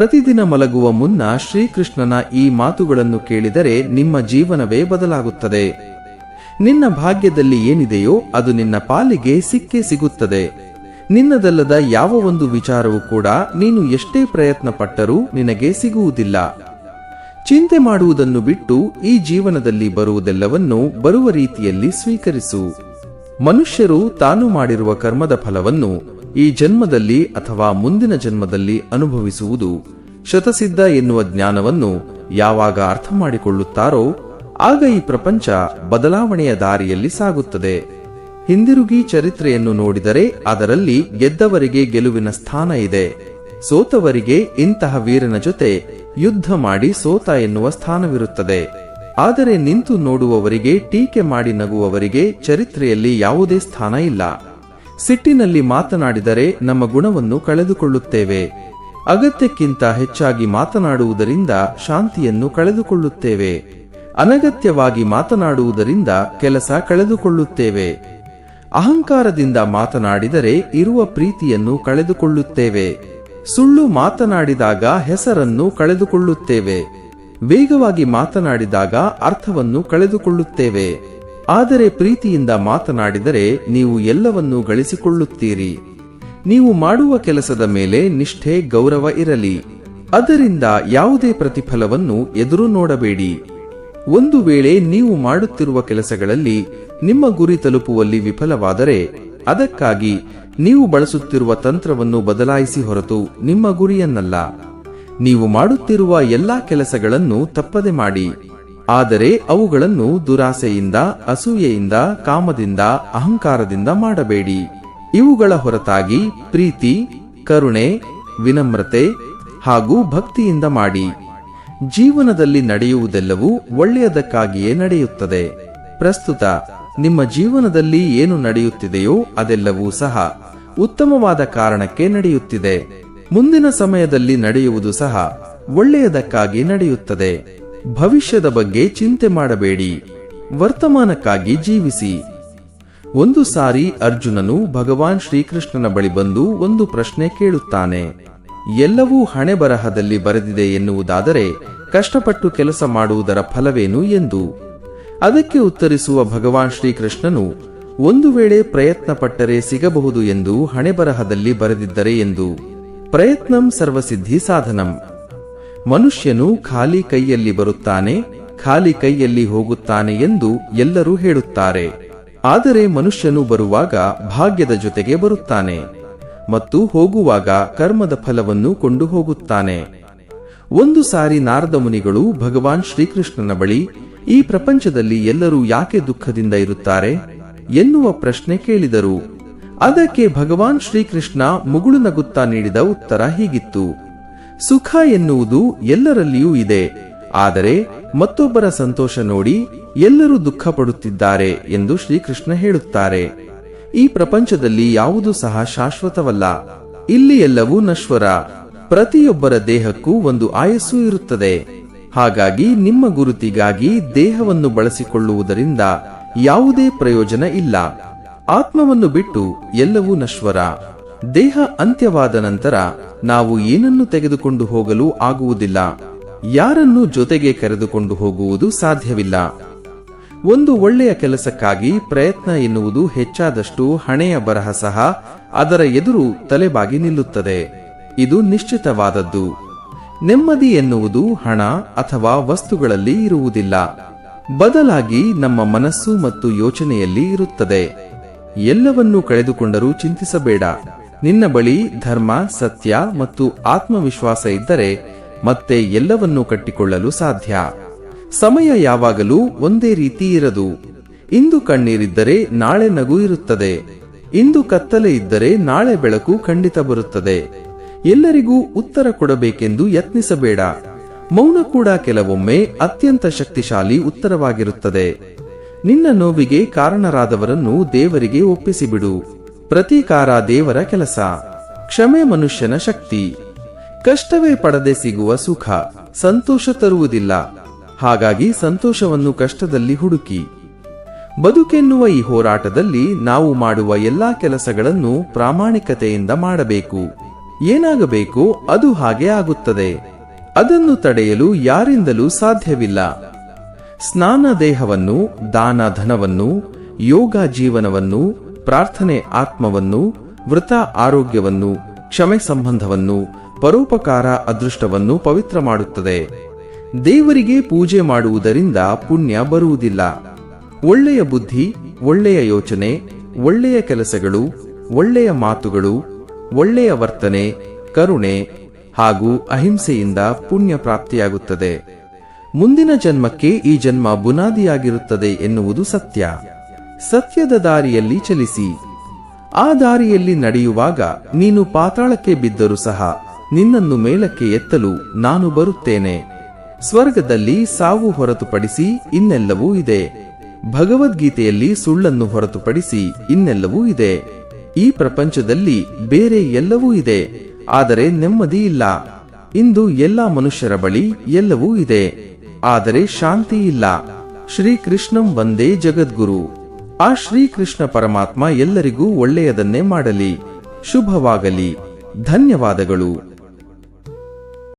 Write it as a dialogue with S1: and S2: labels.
S1: ಪ್ರತಿದಿನ ಮಲಗುವ ಮುನ್ನ ಶ್ರೀಕೃಷ್ಣನ ಈ ಮಾತುಗಳನ್ನು ಕೇಳಿದರೆ ನಿಮ್ಮ ಜೀವನವೇ ಬದಲಾಗುತ್ತದೆ. ನಿನ್ನ ಭಾಗ್ಯದಲ್ಲಿ ಏನಿದೆಯೋ ಅದು ನಿನ್ನ ಪಾಲಿಗೆ ಸಿಕ್ಕೇ ಸಿಗುತ್ತದೆ. ನಿನ್ನದಲ್ಲದ ಯಾವ ಒಂದು ವಿಚಾರವೂ ಕೂಡ ನೀನು ಎಷ್ಟೇ ಪ್ರಯತ್ನ ಪಟ್ಟರೂ ನಿನಗೆ ಸಿಗುವುದಿಲ್ಲ. ಚಿಂತೆ ಮಾಡುವುದನ್ನು ಬಿಟ್ಟು ಈ ಜೀವನದಲ್ಲಿ ಬರುವುದೆಲ್ಲವನ್ನು ಬರುವ ರೀತಿಯಲ್ಲಿ ಸ್ವೀಕರಿಸು. ಮನುಷ್ಯರು ತಾನು ಮಾಡಿರುವ ಕರ್ಮದ ಫಲವನ್ನು ಈ ಜನ್ಮದಲ್ಲಿ ಅಥವಾ ಮುಂದಿನ ಜನ್ಮದಲ್ಲಿ ಅನುಭವಿಸುವುದು ಶತಸಿದ್ಧ ಎನ್ನುವ ಜ್ಞಾನವನ್ನು ಯಾವಾಗ ಅರ್ಥ ಮಾಡಿಕೊಳ್ಳುತ್ತಾರೋ ಆಗ ಈ ಪ್ರಪಂಚ ಬದಲಾವಣೆಯ ದಾರಿಯಲ್ಲಿ ಸಾಗುತ್ತದೆ. ಹಿಂದಿರುಗಿ ಚರಿತ್ರೆಯನ್ನು ನೋಡಿದರೆ ಅದರಲ್ಲಿ ಗೆದ್ದವರಿಗೆ ಗೆಲುವಿನ ಸ್ಥಾನ ಇದೆ. ಸೋತವರಿಗೆ ಇಂತಹ ವೀರನ ಜೊತೆ ಯುದ್ಧ ಮಾಡಿ ಸೋತ ಎನ್ನುವ ಸ್ಥಾನವಿರುತ್ತದೆ. ಆದರೆ ನಿಂತು ನೋಡುವವರಿಗೆ, ಟೀಕೆ ಮಾಡಿ ನಗುವವರಿಗೆ ಚರಿತ್ರೆಯಲ್ಲಿ ಯಾವುದೇ ಸ್ಥಾನ ಇಲ್ಲ. ಸಿಟ್ಟಿನಲ್ಲಿ ಮಾತನಾಡಿದರೆ ನಮ್ಮ ಗುಣವನ್ನು ಕಳೆದುಕೊಳ್ಳುತ್ತೇವೆ. ಅಗತ್ಯಕ್ಕಿಂತ ಹೆಚ್ಚಾಗಿ ಮಾತನಾಡುವುದರಿಂದ ಶಾಂತಿಯನ್ನು ಕಳೆದುಕೊಳ್ಳುತ್ತೇವೆ. ಅನಗತ್ಯವಾಗಿ ಮಾತನಾಡುವುದರಿಂದ ಕೆಲಸ ಕಳೆದುಕೊಳ್ಳುತ್ತೇವೆ. ಅಹಂಕಾರದಿಂದ ಮಾತನಾಡಿದರೆ ಇರುವ ಪ್ರೀತಿಯನ್ನು ಕಳೆದುಕೊಳ್ಳುತ್ತೇವೆ. ಸುಳ್ಳು ಮಾತನಾಡಿದಾಗ ಹೆಸರನ್ನು ಕಳೆದುಕೊಳ್ಳುತ್ತೇವೆ. ವೇಗವಾಗಿ ಮಾತನಾಡಿದಾಗ ಅರ್ಥವನ್ನು ಕಳೆದುಕೊಳ್ಳುತ್ತೇವೆ. ಆದರೆ ಪ್ರೀತಿಯಿಂದ ಮಾತನಾಡಿದರೆ ನೀವು ಎಲ್ಲವನ್ನೂ ಗಳಿಸಿಕೊಳ್ಳುತ್ತೀರಿ. ನೀವು ಮಾಡುವ ಕೆಲಸದ ಮೇಲೆ ನಿಷ್ಠೆ, ಗೌರವ ಇರಲಿ. ಅದರಿಂದ ಯಾವುದೇ ಪ್ರತಿಫಲವನ್ನು ಎದುರು ನೋಡಬೇಡಿ. ಒಂದು ವೇಳೆ ನೀವು ಮಾಡುತ್ತಿರುವ ಕೆಲಸಗಳಲ್ಲಿ ನಿಮ್ಮ ಗುರಿ ತಲುಪುವಲ್ಲಿ ವಿಫಲವಾದರೆ, ಅದಕ್ಕಾಗಿ ನೀವು ಬಳಸುತ್ತಿರುವ ತಂತ್ರವನ್ನು ಬದಲಾಯಿಸಿ ಹೊರತು ನಿಮ್ಮ ಗುರಿಯನ್ನಲ್ಲ. ನೀವು ಮಾಡುತ್ತಿರುವ ಎಲ್ಲಾ ಕೆಲಸಗಳನ್ನು ತಪ್ಪದೆ ಮಾಡಿ. ಆದರೆ ಅವುಗಳನ್ನು ದುರಾಸೆಯಿಂದ, ಅಸೂಯೆಯಿಂದ, ಕಾಮದಿಂದ, ಅಹಂಕಾರದಿಂದ ಮಾಡಬೇಡಿ. ಇವುಗಳ ಹೊರತಾಗಿ ಪ್ರೀತಿ, ಕರುಣೆ, ವಿನಮ್ರತೆ ಹಾಗೂ ಭಕ್ತಿಯಿಂದ ಮಾಡಿ. ಜೀವನದಲ್ಲಿ ನಡೆಯುವುದೆಲ್ಲವೂ ಒಳ್ಳೆಯದಕ್ಕಾಗಿಯೇ ನಡೆಯುತ್ತದೆ. ಪ್ರಸ್ತುತ ನಿಮ್ಮ ಜೀವನದಲ್ಲಿ ಏನು ನಡೆಯುತ್ತಿದೆಯೋ ಅದೆಲ್ಲವೂ ಸಹ ಉತ್ತಮವಾದ ಕಾರಣಕ್ಕೆ ನಡೆಯುತ್ತಿದೆ. ಮುಂದಿನ ಸಮಯದಲ್ಲಿ ನಡೆಯುವುದು ಸಹ ಒಳ್ಳೆಯದಕ್ಕಾಗಿ ನಡೆಯುತ್ತದೆ. ಭವಿಷ್ಯದ ಬಗ್ಗೆ ಚಿಂತೆ ಮಾಡಬೇಡಿ. ವರ್ತಮಾನಕ್ಕಾಗಿ ಜೀವಿಸಿ. ಒಂದು ಸಾರಿ ಅರ್ಜುನನು ಭಗವಾನ್ ಶ್ರೀಕೃಷ್ಣನ ಬಳಿ ಬಂದು ಒಂದು ಪ್ರಶ್ನೆ ಕೇಳುತ್ತಾನೆ. ಎಲ್ಲವೂ ಹಣೆ ಬರಹದಲ್ಲಿ ಬರೆದಿದೆ ಎನ್ನುವುದಾದರೆ ಕಷ್ಟಪಟ್ಟು ಕೆಲಸ ಮಾಡುವುದರ ಫಲವೇನು ಎಂದು. ಅದಕ್ಕೆ ಉತ್ತರಿಸುವ ಭಗವಾನ್ ಶ್ರೀಕೃಷ್ಣನು, ಒಂದು ವೇಳೆ ಪ್ರಯತ್ನ ಪಟ್ಟರೆ ಸಿಗಬಹುದು ಎಂದು ಹಣೆ ಬರಹದಲ್ಲಿ ಬರೆದಿದ್ದರೆ ಎಂದು. ಪ್ರಯತ್ನಂ ಸರ್ವಸಿದ್ಧಿ ಸಾಧನಂ. ಮನುಷ್ಯನು ಖಾಲಿ ಕೈಯಲ್ಲಿ ಬರುತ್ತಾನೆ, ಖಾಲಿ ಕೈಯಲ್ಲಿ ಹೋಗುತ್ತಾನೆ ಎಂದು ಎಲ್ಲರೂ ಹೇಳುತ್ತಾರೆ. ಆದರೆ ಮನುಷ್ಯನು ಬರುವಾಗ ಭಾಗ್ಯದ ಜೊತೆಗೆ ಬರುತ್ತಾನೆ ಮತ್ತು ಹೋಗುವಾಗ ಕರ್ಮದ ಫಲವನ್ನು ಕೊಂಡು ಹೋಗುತ್ತಾನೆ. ಒಂದು ಸಾರಿ ನಾರದ ಮುನಿಗಳು ಭಗವಾನ್ ಶ್ರೀಕೃಷ್ಣನ ಬಳಿ, ಈ ಪ್ರಪಂಚದಲ್ಲಿ ಎಲ್ಲರೂ ಯಾಕೆ ದುಃಖದಿಂದ ಇರುತ್ತಾರೆ? ಎನ್ನುವ ಪ್ರಶ್ನೆ ಕೇಳಿದರು. ಅದಕ್ಕೆ ಭಗವಾನ್ ಶ್ರೀಕೃಷ್ಣ ಮುಗುಳು ನಗುತ್ತಾ ನೀಡಿದ ಉತ್ತರ ಹೀಗಿತ್ತು. ಸುಖ ಎನ್ನುವುದು ಎಲ್ಲರಲ್ಲಿಯೂ ಇದೆ. ಆದರೆ ಮತ್ತೊಬ್ಬರ ಸಂತೋಷ ನೋಡಿ ಎಲ್ಲರೂ ದುಃಖ ಪಡುತ್ತಿದ್ದಾರೆ ಎಂದು ಶ್ರೀಕೃಷ್ಣ ಹೇಳುತ್ತಾರೆ. ಈ ಪ್ರಪಂಚದಲ್ಲಿ ಯಾವುದು ಸಹ ಶಾಶ್ವತವಲ್ಲ. ಇಲ್ಲಿ ಎಲ್ಲವೂ ನಶ್ವರ. ಪ್ರತಿಯೊಬ್ಬರ ದೇಹಕ್ಕೂ ಒಂದು ಆಯಸ್ಸು ಇರುತ್ತದೆ. ಹಾಗಾಗಿ ನಿಮ್ಮ ಗುರುತಿಗಾಗಿ ದೇಹವನ್ನು ಬಳಸಿಕೊಳ್ಳುವುದರಿಂದ ಯಾವುದೇ ಪ್ರಯೋಜನ ಇಲ್ಲ. ಆತ್ಮವನ್ನು ಬಿಟ್ಟು ಎಲ್ಲವೂ ನಶ್ವರ. ದೇಹ ಅಂತ್ಯವಾದ ನಂತರ ನಾವು ಏನನ್ನು ತೆಗೆದುಕೊಂಡು ಹೋಗಲು ಆಗುವುದಿಲ್ಲ? ಯಾರನ್ನು ಜೊತೆಗೆ ಕರೆದುಕೊಂಡು ಹೋಗುವುದು ಸಾಧ್ಯವಿಲ್ಲ? ಒಂದು ಒಳ್ಳೆಯ ಕೆಲಸಕ್ಕಾಗಿ ಪ್ರಯತ್ನ ಎನ್ನುವುದು ಹೆಚ್ಚಾದಷ್ಟು ಹಣೆಯ ಬರಹ ಸಹ ಅದರ ಎದುರು ತಲೆಬಾಗಿ ನಿಲ್ಲುತ್ತದೆ. ಇದು ನಿಶ್ಚಿತವಾದದ್ದು. ನೆಮ್ಮದಿ ಎನ್ನುವುದು ಹಣ ಅಥವಾ ವಸ್ತುಗಳಲ್ಲಿ ಇರುವುದಿಲ್ಲ. ಬದಲಾಗಿ ನಮ್ಮ ಮನಸ್ಸು ಮತ್ತು ಯೋಚನೆಯಲ್ಲಿ ಇರುತ್ತದೆ. ಎಲ್ಲವನ್ನೂ ಕಳೆದುಕೊಂಡರೂ ಚಿಂತಿಸಬೇಡ. ನಿನ್ನ ಬಳಿ ಧರ್ಮ, ಸತ್ಯ ಮತ್ತು ಆತ್ಮವಿಶ್ವಾಸ ಇದ್ದರೆ ಮತ್ತೆ ಎಲ್ಲವನ್ನೂ ಕಟ್ಟಿಕೊಳ್ಳಲು ಸಾಧ್ಯ. ಸಮಯ ಯಾವಾಗಲೂ ಒಂದೇ ರೀತಿ ಇರದು. ಇಂದು ಕಣ್ಣೀರಿದ್ದರೆ ನಾಳೆ ನಗು ಇರುತ್ತದೆ. ಇಂದು ಕತ್ತಲೆ ಇದ್ದರೆ ನಾಳೆ ಬೆಳಕು ಖಂಡಿತ ಬರುತ್ತದೆ. ಎಲ್ಲರಿಗೂ ಉತ್ತರ ಕೊಡಬೇಕೆಂದು ಯತ್ನಿಸಬೇಡ. ಮೌನ ಕೂಡ ಕೆಲವೊಮ್ಮೆ ಅತ್ಯಂತ ಶಕ್ತಿಶಾಲಿ ಉತ್ತರವಾಗಿರುತ್ತದೆ. ನಿನ್ನ ನೋವಿಗೆ ಕಾರಣರಾದವರನ್ನು ದೇವರಿಗೆ ಒಪ್ಪಿಸಿಬಿಡು. ಪ್ರತೀಕಾರ ದೇವರ ಕೆಲಸ. ಕ್ಷಮೆ ಮನುಷ್ಯನ ಶಕ್ತಿ. ಕಷ್ಟವೇ ಪಡದೆ ಸಿಗುವ ಸುಖ. ಸಂತೋಷ ತರುವುದಿಲ್ಲ. ಹಾಗಾಗಿ ಸಂತೋಷವನ್ನು ಕಷ್ಟದಲ್ಲಿ ಹುಡುಕಿ. ಬದುಕೆನ್ನುವ ಈ ಹೋರಾಟದಲ್ಲಿ ನಾವು ಮಾಡುವ ಎಲ್ಲಾ ಕೆಲಸಗಳನ್ನು ಪ್ರಾಮಾಣಿಕತೆಯಿಂದ ಮಾಡಬೇಕು. ಏನಾಗಬೇಕು ಅದು ಹಾಗೆ ಆಗುತ್ತದೆ. ಅದನ್ನು ತಡೆಯಲು ಯಾರಿಂದಲೂ ಸಾಧ್ಯವಿಲ್ಲ. ಸ್ನಾನ ದೇಹವನ್ನು, ದಾನ ಧನವನ್ನು, ಯೋಗ ಜೀವನವನ್ನು ಪ್ರಾರ್ಥನೆ ಆತ್ಮವನ್ನು, ವೃತ ಆರೋಗ್ಯವನ್ನು, ಕ್ಷಮೆ ಸಂಬಂಧವನ್ನು, ಪರೋಪಕಾರ ಅದೃಷ್ಟವನ್ನು ಪವಿತ್ರ ಮಾಡುತ್ತದೆ. ದೇವರಿಗೆ ಪೂಜೆ ಮಾಡುವುದರಿಂದ ಪುಣ್ಯ ಬರುವುದಿಲ್ಲ. ಒಳ್ಳೆಯ ಬುದ್ಧಿ, ಒಳ್ಳೆಯ ಯೋಚನೆ, ಒಳ್ಳೆಯ ಕೆಲಸಗಳು, ಒಳ್ಳೆಯ ಮಾತುಗಳು, ಒಳ್ಳೆಯ ವರ್ತನೆ, ಕರುಣೆ ಹಾಗೂ ಅಹಿಂಸೆಯಿಂದ ಪುಣ್ಯ ಪ್ರಾಪ್ತಿಯಾಗುತ್ತದೆ. ಮುಂದಿನ ಜನ್ಮಕ್ಕೆ ಈ ಜನ್ಮ ಬುನಾದಿಯಾಗಿರುತ್ತದೆ ಎನ್ನುವುದು ಸತ್ಯ. ಸತ್ಯದ ದಾರಿಯಲ್ಲಿ ಚಲಿಸಿ. ಆ ದಾರಿಯಲ್ಲಿ ನಡೆಯುವಾಗ ನೀನು ಪಾತಾಳಕ್ಕೆ ಬಿದ್ದರೂ ಸಹ ನಿನ್ನನ್ನು ಮೇಲಕ್ಕೆ ಎತ್ತಲು ನಾನು ಬರುತ್ತೇನೆ. ಸ್ವರ್ಗದಲ್ಲಿ ಸಾವು ಹೊರತುಪಡಿಸಿ ಇನ್ನೆಲ್ಲವೂ ಇದೆ. ಭಗವದ್ಗೀತೆಯಲ್ಲಿ ಸುಳ್ಳನ್ನು ಹೊರತುಪಡಿಸಿ ಇನ್ನೆಲ್ಲವೂ ಇದೆ. ಈ ಪ್ರಪಂಚದಲ್ಲಿ ಬೇರೆ ಎಲ್ಲವೂ ಇದೆ, ಆದರೆ ನೆಮ್ಮದಿ ಇಲ್ಲ. ಇಂದು ಎಲ್ಲಾ ಮನುಷ್ಯರ ಬಳಿ ಎಲ್ಲವೂ ಇದೆ, ಆದರೆ ಶಾಂತಿ ಇಲ್ಲ. ಶ್ರೀಕೃಷ್ಣಂ ಒಂದೇ ಜಗದ್ಗುರು. ಆ ಶ್ರೀಕೃಷ್ಣ ಪರಮಾತ್ಮ ಎಲ್ಲರಿಗೂ ಒಳ್ಳೆಯದನ್ನೇ ಮಾಡಲಿ. ಶುಭವಾಗಲಿ. ಧನ್ಯವಾದಗಳು.